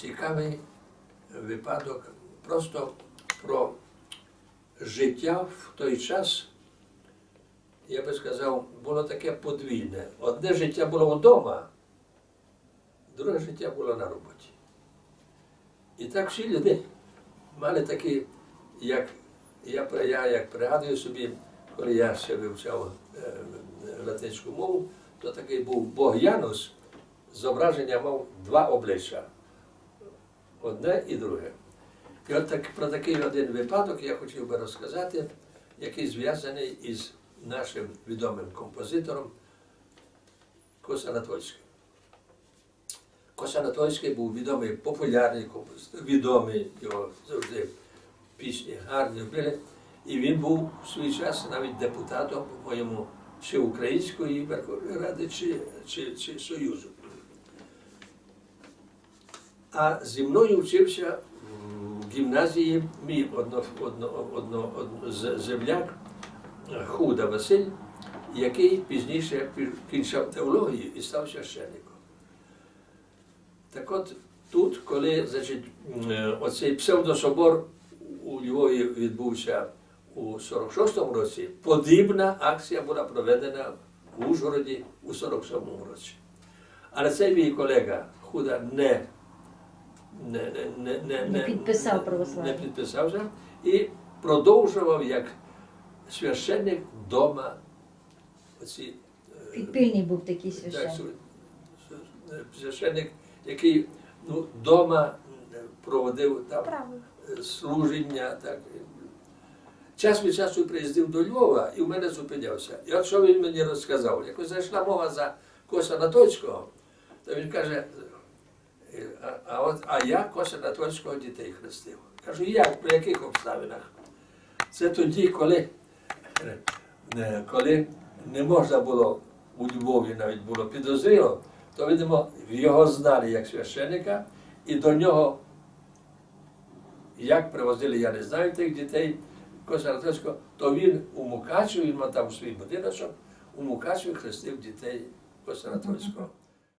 цікавий випадок просто про життя в той час, я би сказав, було таке подвійне. Одне життя було вдома, друге життя було на роботі. І так всі люди мали такі, як я, я як пригадую собі, коли я ще вивчав е, латинську мову, то такий був Бог Янус, зображення мав два обличчя. Одне і друге. І от так, про такий один випадок я хотів би розказати, який зв'язаний із нашим відомим композитором Косанатольським. Косанатольський був відомий популярний композитор, відомий його завжди пісні гарні були. І він був в свій час навіть депутатом, по-моєму, чи Української Ради, чи, чи, чи Союзу. А зі мною вчився в гімназії мій одно, одно, одно, одно, земляк Худа Василь, який пізніше кінчав теологію і став священником. Так от тут, коли значить, оцей псевдособор у Львові відбувся у 46-му році, подібна акція була проведена в Ужгороді у 47-му році. Але цей мій колега Худа не, не, не, не, не, Не підписав православ'я. Не підписався і продовжував як священник вдома оці е, Підпільний був такий священник. свя- священник, який ну, вдома проводив там е, служення. Так. Час від часу приїздив до Львова і в мене зупинявся. І от що він мені розказав, якось зайшла мова за Коса Анатольського, то він каже, е, от, а я Коса Анатольського дітей хрестив. Кажу, як, при яких обставинах? Це тоді, коли, е, коли не можна було у Львові навіть було підозріло, то, видимо, його знали як священника, і до нього, як привозили, я не знаю тих дітей Косаратовського, то він у Мукачеві, він мав там свій будиночок, у Мукачеві хрестив дітей Косаратовського.